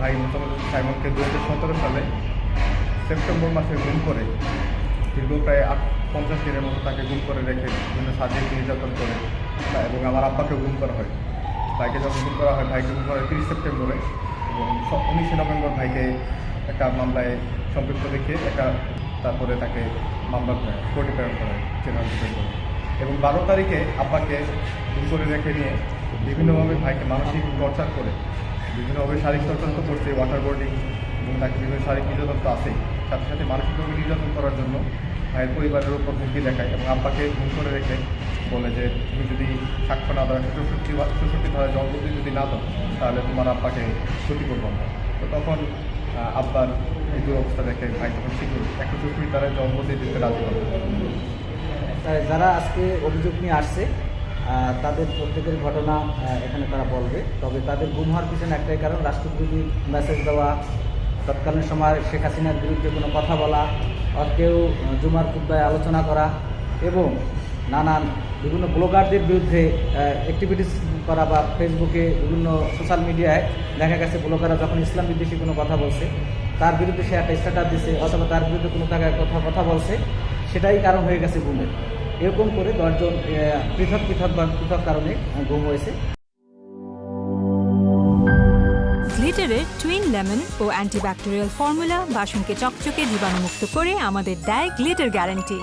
ভাই মোসাম্মদ সাইমনকে দু হাজার সতেরো সালে সেপ্টেম্বর মাসে গুম করে, দীর্ঘ প্রায় আট, পঞ্চাশ দিনের মতো তাকে গুম করে রেখে বিভিন্ন সাজিয়ে নির্যাতন করে এবং আমার আব্বাকে গুম করা হয় ভাইকে যখন গুম করা হয়, ভাইকে গুম করা হয় তিরিশ সেপ্টেম্বরে এবং উনিশে নভেম্বর ভাইকে একটা মামলায় সম্পৃক্ত দেখিয়ে একটা তারপরে তাকে মামলা কোর্টে প্রেরণ করা হয় জেনারেল। এবং বারো তারিখে আব্বাকে গুম করে রেখে নিয়ে বিভিন্নভাবে ভাইকে মানসিক টর্চার করে বিভিন্নভাবে শারীরিক চর্চা তো করছে ওয়াটার বোর্ডিং এবং তাকে বিভিন্ন শারীরিক নির্যাতন তো আছেই। সাথে সাথে মানসিকভাবে নির্যাতন করার জন্য ভাইয়ের পরিবারের উপর হুমকি দেখায় এবং আব্বাকে ঘুম করে রেখে বলে যে, তুমি যদি সাক্ষ্য না দাও, চৌষট্টি চৌষট্টি ধারা জলবন্দি যদি না দাও, তাহলে তোমার আব্বাকে ক্ষতি করব আমরা। তো তখন আব্বার এই দুরবস্থা দেখে ভাই তখন শীঘ্র একশো চৌষট্টি ধারায় জলবন্দি দিতে রাজি হবে যারা আজকে অভিযোগ নিয়ে আসছে তাদের প্রত্যেকের ঘটনা এখানে তারা বলবে। তবে তাদের গুম হওয়ার পিছনে একটাই কারণ রাষ্ট্রবিরোধী মেসেজ দেওয়া, তৎকালীন সময় শেখ হাসিনার বিরুদ্ধে কোনো কথা বলা আর কেউ জুমার খুদ্ায় আলোচনা করা এবং নানান বিভিন্ন ব্লগারদের বিরুদ্ধে অ্যাক্টিভিটিস করা বা ফেসবুকে বিভিন্ন সোশ্যাল মিডিয়ায় দেখা গেছে ব্লগাররা যখন ইসলাম বিদ্বেষী কোনো কথা বলছে, তার বিরুদ্ধে সে একটা স্ট্যাটাস দিছে অথবা তার বিরুদ্ধে কোনো জায়গায় কথা কথা বলছে, সেটাই কারণ হয়ে গেছে গুমের। এরকম করে দশজন পৃথক পৃথক বা পৃথক কারণে গুম হয়েছে। গ্লিটারের টুইন লেমন ও অ্যান্টিব্যাকটেরিয়াল ফর্মুলা বাসনকে চকচকে জীবাণুমুক্ত করে আমাদের দেয় গ্লিটার গ্যারান্টি